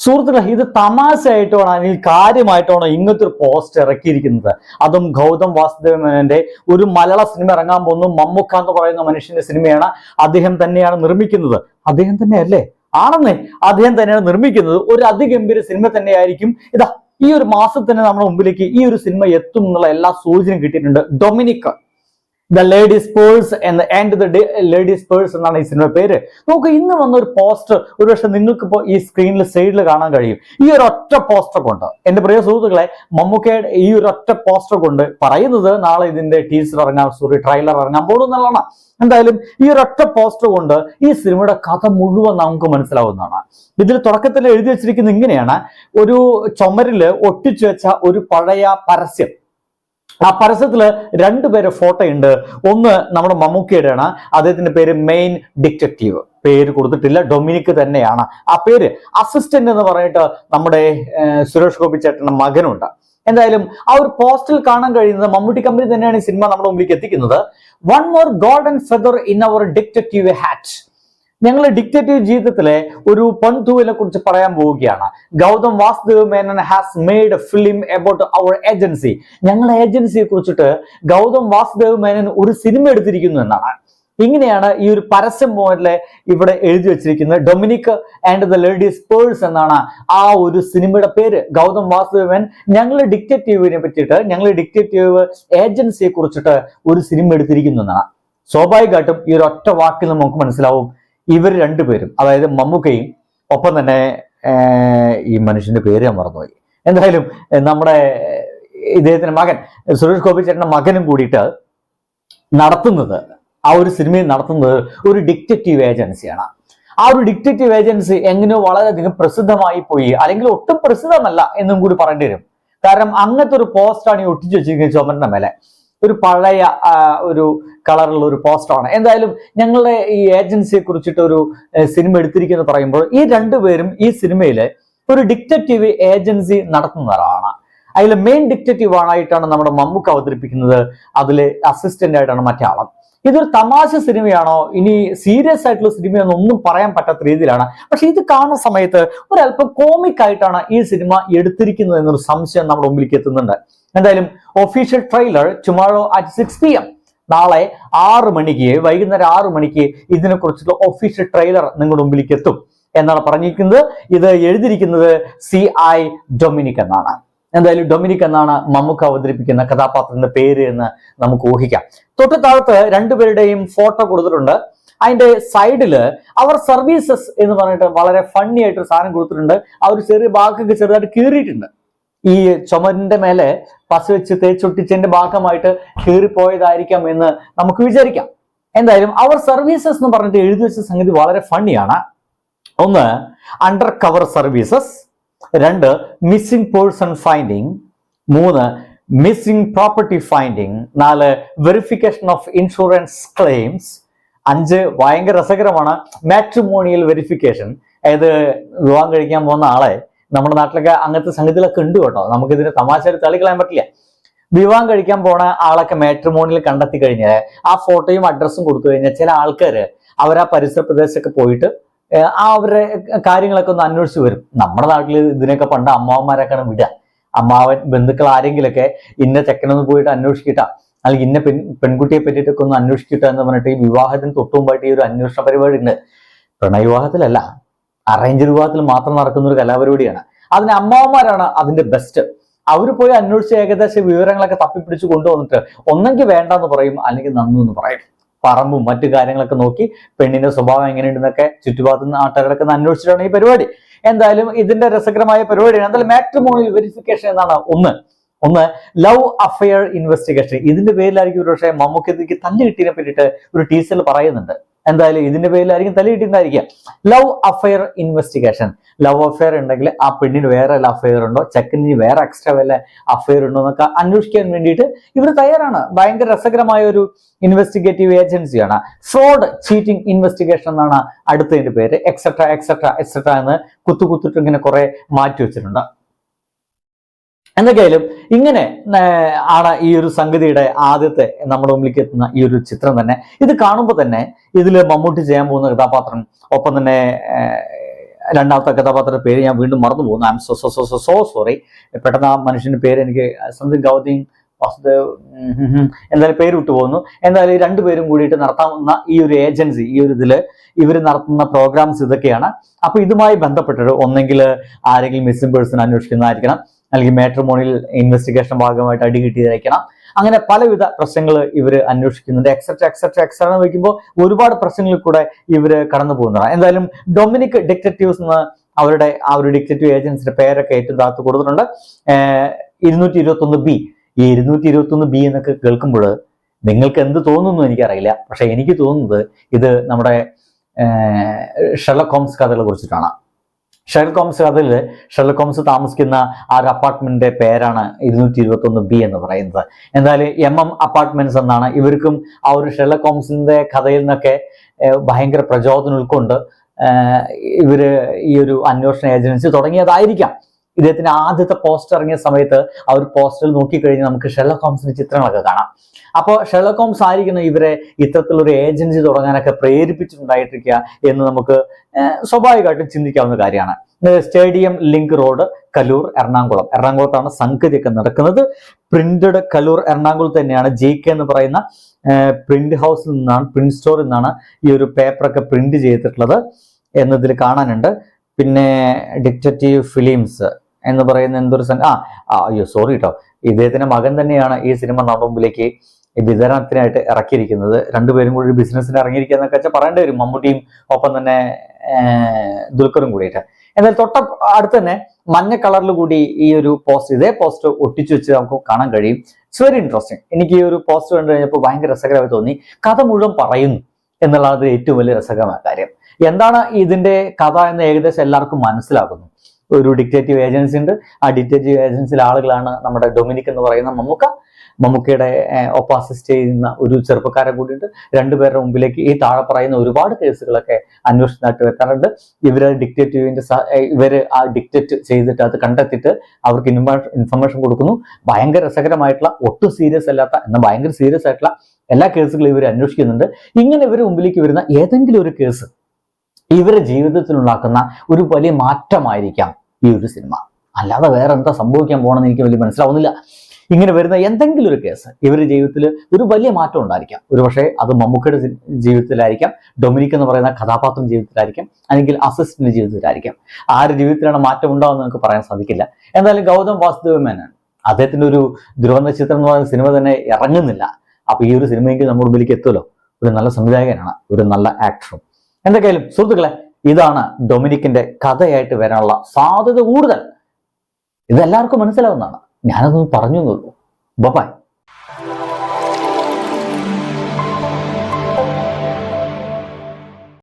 സുഹൃത്തുക്കളെ ഇത് തമാശയായിട്ടോ അല്ലെങ്കിൽ കാര്യമായിട്ടോ ഇങ്ങനത്തെ ഒരു പോസ്റ്റ് ഇറക്കിയിരിക്കുന്നത്? അതും ഗൗതം വാസുദേവ മേനന്റെ ഒരു മലയാള സിനിമ ഇറങ്ങാൻ പോകുന്നു. മമ്മുക്ക എന്ന് പറയുന്ന മനുഷ്യന്റെ സിനിമയാണ് അദ്ദേഹം തന്നെയാണ് നിർമ്മിക്കുന്നത്. അദ്ദേഹം തന്നെയല്ലേ? ആണെന്നേ. അദ്ദേഹം തന്നെയാണ് നിർമ്മിക്കുന്നത്. ഒരു അതിഗംഭീര സിനിമ തന്നെയായിരിക്കും. ഇതാ ഈ ഒരു മാസത്തിന് നമ്മുടെ മുമ്പിലേക്ക് ഈ ഒരു സിനിമ എത്തും എന്നുള്ള എല്ലാ സൂചനയും കിട്ടിയിട്ടുണ്ട്. ഡൊമിനിക് ദ ലേഡീസ് പേഴ്സ് എന്ന് ആൻഡ് ദ ലേഡീസ് പേഴ്സ് എന്നാണ് ഈ സിനിമ പേര്. നമുക്ക് ഇന്ന് വന്ന ഒരു പോസ്റ്റർ ഒരുപക്ഷെ നിങ്ങൾക്ക് ഇപ്പോൾ ഈ സ്ക്രീനിൽ സൈഡിൽ കാണാൻ കഴിയും. ഈ ഒരു ഒറ്റ പോസ്റ്റർ കൊണ്ട് എന്റെ പ്രിയ സുഹൃത്തുക്കളെ മമ്മൂക്കയുടെ ഈ ഒരു ഒറ്റ പോസ്റ്റർ കൊണ്ട് പറയുന്നത് നാളെ ഇതിന്റെ ടീസർ ഇറങ്ങാൻ സോറി ട്രെയിലർ ഇറങ്ങാൻ പോകുന്നുള്ളതാണ് എന്തായാലും ഈ ഒറ്റ പോസ്റ്റർ കൊണ്ട് ഈ സിനിമയുടെ കഥ മുഴുവൻ നമുക്ക് മനസ്സിലാവുന്നതാണ്. ഇതിൽ തുടക്കത്തിൽ എഴുതി വെച്ചിരിക്കുന്നത് ഇങ്ങനെയാണ്. ഒരു ചുമരിൽ ഒട്ടിച്ചു വെച്ച ഒരു പഴയ പരസ്യം ആ പരസ്യത്തിൽ രണ്ടുപേരെ ഫോട്ടോ ഉണ്ട് ഒന്ന് നമ്മുടെ മമ്മൂക്കയുടെയാണ്. അദ്ദേഹത്തിന്റെ പേര് മെയിൻ ഡിറ്റക്റ്റീവ്. പേര് കൊടുത്തിട്ടില്ല. ഡൊമിനിക് തന്നെയാണ്. ആ പേര് അസിസ്റ്റന്റ് എന്ന് പറഞ്ഞിട്ട് നമ്മുടെ സുരേഷ് ഗോപി ചേട്ടന്റെ മകനുണ്ട്. എന്തായാലും ആ ഒരു പോസ്റ്റിൽ കാണാൻ കഴിയുന്നത് മമ്മൂട്ടി കമ്പനി തന്നെയാണ് ഈ സിനിമ നമ്മുടെ മുമ്പിലേക്ക് എത്തിക്കുന്നത്. One more golden feather in our detective hat ഞങ്ങൾ ഡിക്റ്റേറ്റീവ് ജീവിതത്തിലെ ഒരു പന്തുവിനെ കുറിച്ച് പറയാൻ പോവുകയാണ്. Gautham Vasudev Menon has made a film about our agency ഞങ്ങളുടെ ഏജൻസിയെ കുറിച്ചിട്ട് ഗൗതം വാസുദേവ് മേനൻ ഒരു സിനിമ എടുത്തിരിക്കുന്നു എന്നാണ്. ഇങ്ങനെയാണ് ഈ ഒരു പരസ്യം പോയിന്റിലെ ഇവിടെ എഴുതി വെച്ചിരിക്കുന്നത്. Dominic and the ladies purse എന്നാണ് ആ ഒരു സിനിമയുടെ പേര്. ഗൗതം വാസുദേവൻ ഞങ്ങൾ ഡിക്റ്റേറ്റീവിനെ പറ്റിയിട്ട് ഞങ്ങൾ ഡിക്റ്റേറ്റീവ് ഏജൻസിയെ കുറിച്ചിട്ട് ഒരു സിനിമ എടുത്തിരിക്കുന്നു എന്നാണ്. സ്വാഭാവികമായിട്ടും ഈ ഒരു ഒറ്റ വാക്കിൽ നമുക്ക് മനസ്സിലാവും. ഇവർ രണ്ടുപേരും അതായത് മമ്മൂക്കയും ഒപ്പം തന്നെ ഈ മനുഷ്യന്റെ പേര് ഞാൻ മറന്നുപോയി. എന്തായാലും നമ്മുടെ ഇദ്ദേഹത്തിന്റെ മകൻ സുരേഷ് ഗോപി ചേട്ടന്റെ മകനും കൂടിയിട്ട് നടത്തുന്നത് ആ ഒരു സിനിമയിൽ നടത്തുന്നത് ഒരു ഡിക്റ്റേറ്റീവ് ഏജൻസിയാണ്. ആ ഒരു ഡിക്റ്റേറ്റീവ് ഏജൻസി എങ്ങനെയോ വളരെയധികം പ്രസിദ്ധമായി പോയി അല്ലെങ്കിൽ ഒട്ടും പ്രസിദ്ധമല്ല എന്നും കൂടി പറയേണ്ടി വരും. കാരണം അങ്ങനത്തെ ഒരു പോസ്റ്റാണ് ഈ ഒട്ടിച്ചു വെച്ചിരിക്കുന്നത് ചുമരിന്റെ മേലെ. ഒരു പഴയ ഒരു കളറുള്ള ഒരു പോസ്റ്ററാണ് എന്തായാലും ഞങ്ങളുടെ ഈ ഏജൻസിയെ കുറിച്ചിട്ട് ഒരു സിനിമ എടുത്തിരിക്കുന്നു പറയുമ്പോൾ ഈ രണ്ടുപേരും ഈ സിനിമയിലെ ഒരു ഡിക്റ്റേറ്റീവ് ഏജൻസി നടത്തുന്നവരാണ്. അതിലെ മെയിൻ ഡിക്റ്റേറ്റീവ് ആയിട്ടാണ് നമ്മുടെ മമ്മൂക്ക് അവതരിപ്പിക്കുന്നത്. അതിലെ അസിസ്റ്റന്റ് ആയിട്ടാണ് മറ്റേ ആളം. ഇതൊരു തമാശ സിനിമയാണോ? ഇനി സീരിയസ് ആയിട്ടുള്ള സിനിമയാണോ ഒന്നും പറയാൻ പറ്റാത്ത രീതിയിലാണ്. പക്ഷെ ഇത് കാണുന്ന സമയത്ത് ഒരല്പം കോമിക് ആയിട്ടാണ് ഈ സിനിമ എടുത്തിരിക്കുന്നത് എന്നൊരു സംശയം നമ്മുടെ മുമ്പിലേക്ക് എത്തുന്നുണ്ട്. എന്തായാലും official trailer tomorrow at six P M നാളെ ആറ് മണിക്ക് വൈകുന്നേരം ആറ് മണിക്ക് ഇതിനെ കുറിച്ചുള്ള ഒഫീഷ്യൽ ട്രെയിലർ നിങ്ങളുടെ മുമ്പിലേക്ക് എത്തും. എന്നാണ് പറഞ്ഞിരിക്കുന്നത്. ഇത് എഴുതിയിരിക്കുന്നത് സി ഐ ഡൊമിനിക് എന്നാണ്. എന്തായാലും ഡൊമിനിക് എന്നാണ് മമ്മൂക്ക അവതരിപ്പിക്കുന്ന കഥാപാത്രത്തിന്റെ പേര് എന്ന് നമുക്ക് ഊഹിക്കാം. തൊട്ട് താഴത്ത് രണ്ടുപേരുടെയും ഫോട്ടോ കൊടുത്തിട്ടുണ്ട്. അതിന്റെ സൈഡിൽ അവർ സർവീസസ് എന്ന് പറഞ്ഞിട്ട് വളരെ ഫണ്ണി ആയിട്ട് ഒരു സാധനം കൊടുത്തിട്ടുണ്ട്. ആ ഒരു ചെറിയ ഭാഗമൊക്കെ ചെറുതായിട്ട് കീറിയിട്ടുണ്ട്. ഈ ചുമരിന്റെ മേലെ പശ വെച്ച് തേച്ചൊട്ടിച്ചതിന്റെ ഭാഗമായിട്ട് കീറിപ്പോയതായിരിക്കാം എന്ന് നമുക്ക് വിചാരിക്കാം. എന്തായാലും അവർ സർവീസസ് എന്ന് പറഞ്ഞിട്ട് എഴുതി വെച്ച സംഗതി വളരെ ഫണ്ണിയാണ് ഒന്ന് അണ്ടർ കവർ സർവീസസ് രണ്ട് മിസ്സിംഗ് പേഴ്സൺ ഫൈൻഡിങ് മൂന്ന് മിസ്സിംഗ് പ്രോപ്പർട്ടി ഫൈൻഡിങ് നാല് വെരിഫിക്കേഷൻ ഓഫ് ഇൻഷുറൻസ് ക്ലെയിംസ് അഞ്ച് ഭയങ്കര രസകരമാണ് മാട്രിമോണിയൽ വെരിഫിക്കേഷൻ അതായത് വിവാഹം കഴിക്കാൻ പോകുന്ന ആളെ നമ്മുടെ നാട്ടിലൊക്കെ അങ്ങനത്തെ സംഗതികളൊക്കെ ഉണ്ട് കേട്ടോ. നമുക്കിതിന് തമാശ തള്ളിക്കളയാൻ പറ്റില്ല. വിവാഹം കഴിക്കാൻ പോണ ആളൊക്കെ മാട്രിമോണിയിൽ കണ്ടെത്തി കഴിഞ്ഞാൽ ആ ഫോട്ടോയും അഡ്രസ്സും കൊടുത്തു കഴിഞ്ഞാൽ ചില ആൾക്കാർ അവർ ആ പരിസര പ്രദേശത്തൊക്കെ പോയിട്ട് ആ അവരുടെ കാര്യങ്ങളൊക്കെ ഒന്ന് അന്വേഷിച്ച് വരും. നമ്മുടെ നാട്ടിൽ ഇതിനൊക്കെ പണ്ട് അമ്മാവന്മാരൊക്കെയാണ് വിടുക. അമ്മാവൻ ബന്ധുക്കൾ ആരെങ്കിലൊക്കെ ഇന്ന ചെക്കനൊന്ന് പോയിട്ട് അന്വേഷിക്കിട്ട. അല്ലെങ്കിൽ ഇന്ന പെൺ പെൺകുട്ടിയെ പറ്റിയിട്ടൊക്കെ ഒന്ന് അന്വേഷിക്കിട്ട എന്ന് പറഞ്ഞിട്ട് ഈ വിവാഹത്തിന് തൊട്ടുമുമ്പായിട്ട് ഈ ഒരു അന്വേഷണ പരിപാടി ഉണ്ട് പ്രണയവിവാഹത്തിലല്ല അറേഞ്ച് വിവാഹത്തിൽ മാത്രം നടക്കുന്ന ഒരു കലാപരിപാടിയാണ്. അതിന് അമ്മാവന്മാരാണ് അതിന്റെ ബെസ്റ്റ് അവർ പോയി അന്വേഷിച്ച് ഏകദേശം വിവരങ്ങളൊക്കെ തപ്പിപ്പിടിച്ച് കൊണ്ടുവന്നിട്ട് ഒന്നെങ്കിൽ വേണ്ടെന്ന് പറയും അല്ലെങ്കിൽ നന്നു എന്ന് പറയും. പറമ്പും മറ്റു കാര്യങ്ങളൊക്കെ നോക്കി പെണ്ണിന്റെ സ്വഭാവം എങ്ങനെയുണ്ടെന്നൊക്കെ ചുറ്റുപാടത്ത് നിന്ന് ആട്ടകളൊക്കെ അന്വേഷിച്ചിട്ടാണ് ഈ പരിപാടി. എന്തായാലും ഇതിന്റെ രസകരമായ പരിപാടിയാണ്. എന്തായാലും മാട്രിമോണിയൽ വെരിഫിക്കേഷൻ എന്നാണ് ഒന്ന്. ഒന്ന് ലവ് അഫയർ ഇൻവെസ്റ്റിഗേഷൻ ഇതിന്റെ പേരിലായിരിക്കും ഒരു പക്ഷേ മമ്മൂക്കത്തേക്ക് തന്നെ കിട്ടിയതിനെ പറ്റിയിട്ട് ഒരു ടീച്ചർ പറയുന്നുണ്ട്. എന്തായാലും ഇതിന്റെ പേരിലായിരിക്കും തല കിട്ടിയിട്ടുണ്ടായിരിക്കുക love affair investigation love affair ഉണ്ടെങ്കിൽ ആ പെണ്ണിന് വേറെ വല്ല അഫെയർ ഉണ്ടോ? ചെക്കനിന് വേറെ എക്സ്ട്രാ വല്ല അഫെയർ ഉണ്ടോ എന്നൊക്കെ അന്വേഷിക്കാൻ വേണ്ടിയിട്ട് ഇവർ തയ്യാറാണ്. ഭയങ്കര രസകരമായ ഒരു ഇൻവെസ്റ്റിഗേറ്റീവ് ഏജൻസിയാണ് ഫ്രോഡ് ചീറ്റിംഗ് ഇൻവെസ്റ്റിഗേഷൻ എന്നാണ് അടുത്തതിന്റെ പേര്. എക്സെട്ര എക്സെട്ര എക്സെട്ര എന്ന് കുത്തു കുത്തിട്ട് ഇങ്ങനെ കുറെ മാറ്റി വെച്ചിട്ടുണ്ട്. എന്തൊക്കെയായാലും ഇങ്ങനെ ആണ് ഈ ഒരു സംഗതിയുടെ ആദ്യത്തെ നമ്മുടെ മുമ്പിലേക്ക് എത്തുന്ന ഈ ഒരു ചിത്രം തന്നെ. ഇത് കാണുമ്പോൾ തന്നെ ഇതിൽ മമ്മൂട്ടി ചെയ്യാൻ പോകുന്ന കഥാപാത്രം ഒപ്പം തന്നെ രണ്ടാമത്തെ കഥാപാത്രത്തിന്റെ പേര് ഞാൻ വീണ്ടും മറന്നു പോകുന്നു I'm so so so so so sorry പെട്ടെന്ന് ആ മനുഷ്യന്റെ പേര് എനിക്ക് സംതിങ് ഗൗതം വാസുദേവ്. എന്തായാലും പേര് വിട്ടു പോകുന്നു. എന്തായാലും രണ്ടുപേരും കൂടിയിട്ട് നടത്താവുന്ന ഈ ഒരു ഏജൻസി ഈ ഒരു ഇതിൽ ഇവർ നടത്തുന്ന പ്രോഗ്രാംസ് ഇതൊക്കെയാണ്. അപ്പൊ ഇതുമായി ബന്ധപ്പെട്ടിട്ട് ഒന്നെങ്കിൽ ആരെങ്കിലും മിസ്സിംഗ് പേഴ്സൺ അന്വേഷിക്കുന്നതായിരിക്കണം. അല്ലെങ്കിൽ മാട്രിമോണിയൽ ഇൻവെസ്റ്റിഗേഷൻ ഭാഗമായിട്ട് അടി കിട്ടിയതായിരിക്കണം. അങ്ങനെ പലവിധ പ്രശ്നങ്ങൾ ഇവർ അന്വേഷിക്കുന്നുണ്ട്. എക്സെട്ര എക്സെട്ര എക്സെട്ര എന്ന് വയ്ക്കുമ്പോൾ ഒരുപാട് പ്രശ്നങ്ങളിൽ കൂടെ ഇവർ കടന്നു പോകുന്നതാണ് എന്തായാലും ഡൊമിനിക് ഡിറ്റക്റ്റീവ്സ് എന്ന് അവരുടെ ആ ഒരു ഡിറ്റക്റ്റീവ് ഏജൻസിയുടെ പേരൊക്കെ ഏറ്റവും താത്ത് കൊടുത്തിട്ടുണ്ട്. ഇരുന്നൂറ്റി ഇരുപത്തി ഒന്ന് ബി ഈ ഇരുന്നൂറ്റി ഇരുപത്തി ഒന്ന് ബി എന്നൊക്കെ കേൾക്കുമ്പോൾ നിങ്ങൾക്ക് എന്ത് തോന്നുന്നു എനിക്കറിയില്ല. പക്ഷെ എനിക്ക് തോന്നുന്നത് ഇത് നമ്മുടെ ഷെർലക് ഹോംസ് കഥകളെ കുറിച്ചിട്ടാണ്. ഷെർലക് ഹോംസ് കഥയിൽ താമസിക്കുന്ന ആ ഒരു അപ്പാർട്ട്മെന്റിന്റെ പേരാണ് ഇരുന്നൂറ്റി ഇരുപത്തി ഒന്ന് ബി എന്ന് പറയുന്നത്. എന്തായാലും എം എം അപ്പാർട്ട്മെന്റ്സ് എന്നാണ് ഇവർക്കും ആ ഒരു ഷെർലക് ഹോംസിന്റെ കഥയിൽ നിന്നൊക്കെ ഭയങ്കര പ്രചോദനം ഉൾക്കൊണ്ട് ഇവർ ഈ ഒരു അന്വേഷണ ഏജൻസി തുടങ്ങിയതായിരിക്കാം. ഇദ്ദേഹത്തിന്റെ ആദ്യത്തെ പോസ്റ്റർ ഇറങ്ങിയ സമയത്ത് ആ ഒരു പോസ്റ്ററിൽ നോക്കിക്കഴിഞ്ഞാൽ നമുക്ക് ഷെർലക് ഹോംസിന്റെ ചിത്രങ്ങളൊക്കെ കാണാം. അപ്പോൾ ഷെർലക് ഹോംസ് ആയിരിക്കണം ഇവരെ ഇത്തരത്തിലൊരു ഏജൻസി തുടങ്ങാനൊക്കെ പ്രേരിപ്പിച്ചിട്ടുണ്ടായിട്ടിരിക്കുക എന്ന് നമുക്ക് സ്വാഭാവികമായിട്ടും ചിന്തിക്കാവുന്ന കാര്യമാണ്. Stadium link road Kaloor Ernakulam. എറണാകുളത്താണ് സംഗതിയൊക്കെ നടക്കുന്നത്. പ്രിന്റഡ് കലൂർ എറണാകുളത്ത് തന്നെയാണ് ജി കെ എന്ന് പറയുന്ന പ്രിന്റ് ഹൗസിൽ നിന്നാണ് പ്രിന്റ് സ്റ്റോറിൽ നിന്നാണ് ഈ ഒരു പേപ്പറൊക്കെ പ്രിന്റ് ചെയ്തിട്ടുള്ളത്. എന്നതിൽ കാണാനുണ്ട്. പിന്നെ ഡിക്റ്റേറ്റീവ് ഫിലിംസ് എന്ന് പറയുന്ന എന്തൊരു സംഘം ആ അയ്യോ സോറി കേട്ടോ ഇദ്ദേഹത്തിന്റെ മകൻ തന്നെയാണ് ഈ സിനിമ ഈ വിതരണത്തിനായിട്ട് ഇറക്കിയിരിക്കുന്നത്. രണ്ടുപേരും കൂടി ഒരു ബിസിനസ്സിന് ഇറങ്ങിയിരിക്കുക എന്നൊക്കെ വെച്ചാൽ പറയേണ്ടി വരും. മമ്മൂട്ടിയും ഒപ്പം തന്നെ ദുൽഖറും കൂടിയിട്ട്. എന്നാൽ തൊട്ട അടുത്ത് തന്നെ മഞ്ഞ കളറിൽ കൂടി ഈ ഒരു പോസ്റ്റ് ഇതേ പോസ്റ്റ് ഒട്ടിച്ചു വെച്ച് നമുക്ക് കാണാൻ കഴിയും. ഇറ്റ്സ് വെരി ഇൻട്രസ്റ്റിംഗ് എനിക്ക് ഈ ഒരു പോസ്റ്റ് കണ്ടു കഴിഞ്ഞപ്പോൾ ഭയങ്കര രസകരമായി തോന്നി. കഥ മുഴുവൻ പറയുന്നു എന്നുള്ളത് ഏറ്റവും വലിയ രസകരമായ കാര്യം. എന്താണ് ഇതിന്റെ കഥ എന്ന് ഏകദേശം എല്ലാവർക്കും മനസ്സിലാകുന്നു. ഒരു ഡിക്റ്റേറ്റീവ് ഏജൻസി ഉണ്ട്. ആ ഡിക്റ്റേറ്റീവ് ഏജൻസിയിലെ ആളുകളാണ് നമ്മുടെ ഡൊമിനിക് എന്ന് പറയുന്ന മമ്മൂക്ക. മമ്മൂക്കയുടെ ഒപ്പം അസിസ്റ്റ് ചെയ്യുന്ന ഒരു ചെറുപ്പക്കാരൻ കൂടിയുണ്ട്. രണ്ടുപേരുടെ മുമ്പിലേക്ക് ഈ താഴെ പറയുന്ന ഒരുപാട് കേസുകളൊക്കെ അന്വേഷണമായിട്ട് വെക്കാറുണ്ട്. ഇവർ ഡിക്റ്റേറ്റീവിന്റെ ഇവർ ആ ഡിക്റ്റേറ്റ് ചെയ്തിട്ട് അത് കണ്ടെത്തിയിട്ട് അവർക്ക് ഇൻഫർമേഷൻ കൊടുക്കുന്നു. ഭയങ്കര രസകരമായിട്ടുള്ള ഒട്ടും സീരിയസ് അല്ലാത്ത എന്നാൽ ഭയങ്കര സീരിയസ് ആയിട്ടുള്ള എല്ലാ കേസുകളും ഇവർ അന്വേഷിക്കുന്നുണ്ട്. ഇങ്ങനെ ഇവർ മുമ്പിലേക്ക് വരുന്ന ഏതെങ്കിലും ഒരു കേസ് ഇവരുടെ ജീവിതത്തിൽ ഉണ്ടാക്കുന്ന ഒരു വലിയ മാറ്റമായിരിക്കാം ഈ ഒരു സിനിമ. അല്ലാതെ വേറെ എന്താ സംഭവിക്കാൻ പോകണമെന്ന് എനിക്ക് വലിയ മനസ്സിലാവുന്നില്ല. ഇങ്ങനെ വരുന്ന എന്തെങ്കിലും ഒരു കേസ് ഇവരുടെ ജീവിതത്തിൽ ഒരു വലിയ മാറ്റം ഉണ്ടായിരിക്കാം. ഒരുപക്ഷെ അത് മമ്മൂക്കയുടെ ജീവിതത്തിലായിരിക്കാം ഡൊമിനിക് എന്ന് പറയുന്ന കഥാപാത്രം ജീവിതത്തിലായിരിക്കാം അല്ലെങ്കിൽ അസിസ്റ്റന്റ് ജീവിതത്തിലായിരിക്കാം. ആരുടെ ജീവിതത്തിലാണ് മാറ്റം ഉണ്ടാവുമെന്ന് നമുക്ക് പറയാൻ സാധിക്കില്ല. എന്തായാലും ഗൗതം വാസുദേവ മേനാണ് അദ്ദേഹത്തിന്റെ ഒരു ദുരന്ത ചിത്രം എന്ന് പറയുന്ന സിനിമ തന്നെ ഇറങ്ങുന്നില്ല. അപ്പൊ ഈ ഒരു സിനിമയെങ്കിൽ നമ്മുടെ മുമ്പിലേക്ക് എത്തുമല്ലോ? ഒരു നല്ല സംവിധായകനാണ് ഒരു നല്ല ആക്ടറും എന്തൊക്കെയായാലും സുഹൃത്തുക്കളെ ഇതാണ് ഡൊമിനിക്കിന്റെ കഥയായിട്ട് വരാനുള്ള സാധ്യത കൂടുതൽ. ഇതെല്ലാവർക്കും മനസ്സിലാവുന്നതാണ്. ഞാനതൊന്ന് പറഞ്ഞു എന്നുള്ളൂ ബൈ